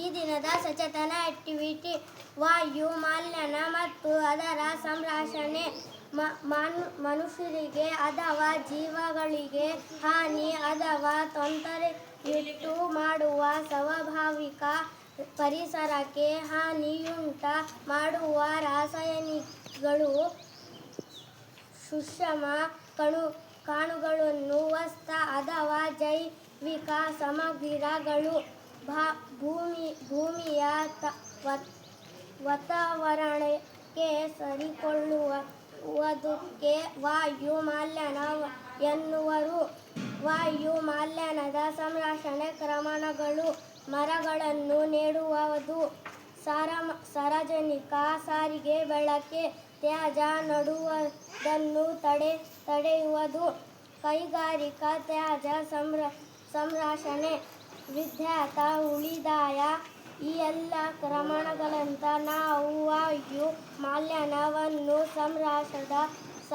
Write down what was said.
ಈ ದಿನದ ಸಚೇತನ ಆಕ್ಟಿವಿಟಿ ವಾಯು ಮಾಲಿನ್ಯ ಮತ್ತು ಅದರ ಸಂರಕ್ಷಣೆ. ಮನುಷ್ಯರಿಗೆ ಅಥವಾ ಜೀವಗಳಿಗೆ ಹಾನಿ ಅಥವಾ ತೊಂದರೆಯುಂಟು ಮಾಡುವ ಸ್ವಾಭಾವಿಕ ಪರಿಸರಕ್ಕೆ ಹಾನಿಯುಂಟ ಮಾಡುವ ರಾಸಾಯನಿಕಗಳು ಸುಷಮ ಕಣು, ಕಾಣುಗಳನ್ನು ವಸ್ತ ಅಥವಾ ಜೈವಿಕ ಸಾಮಗ್ರಿಗಳು. ಭೂಮಿ, ಭೂಮಿಯ ತ- ವಾತಾವರಣಕ್ಕೆ ಸರಿಕೊಳ್ಳುವುದಕ್ಕೆ ವಾಯು ಮಾಲಿನ್ಯ ಎನ್ನುವರು. ವಾಯು ಮಾಲ್ಯನದ ಸಂರಕ್ಷಣೆ ಕ್ರಮಗಳು ಮರಗಳನ್ನು ನೆಡುವುದು. ಸಾರ ಸಾರ್ವಜನಿಕ ಸಾರಿಗೆ ಬಳಕೆ ತ್ಯಾಜ್ಯ ನಡುವುದನ್ನು ತಡೆ, ತಡೆಯುವುದು. ಕೈಗಾರಿಕಾ ತ್ಯಾಜ್ಯ ಸಂರ, ಸಂರಕ್ಷಣೆ ವಿದ್ಯಾರ್ಥ ಉಳಿದಾಯ. ಈ ಎಲ್ಲ ಕ್ರಮಣಗಳಂತ ನಾವು ವಾಯು ಮಾಲಿನ್ಯವನ್ನು ಸಂರಕ್ಷಿಸಬಹುದು.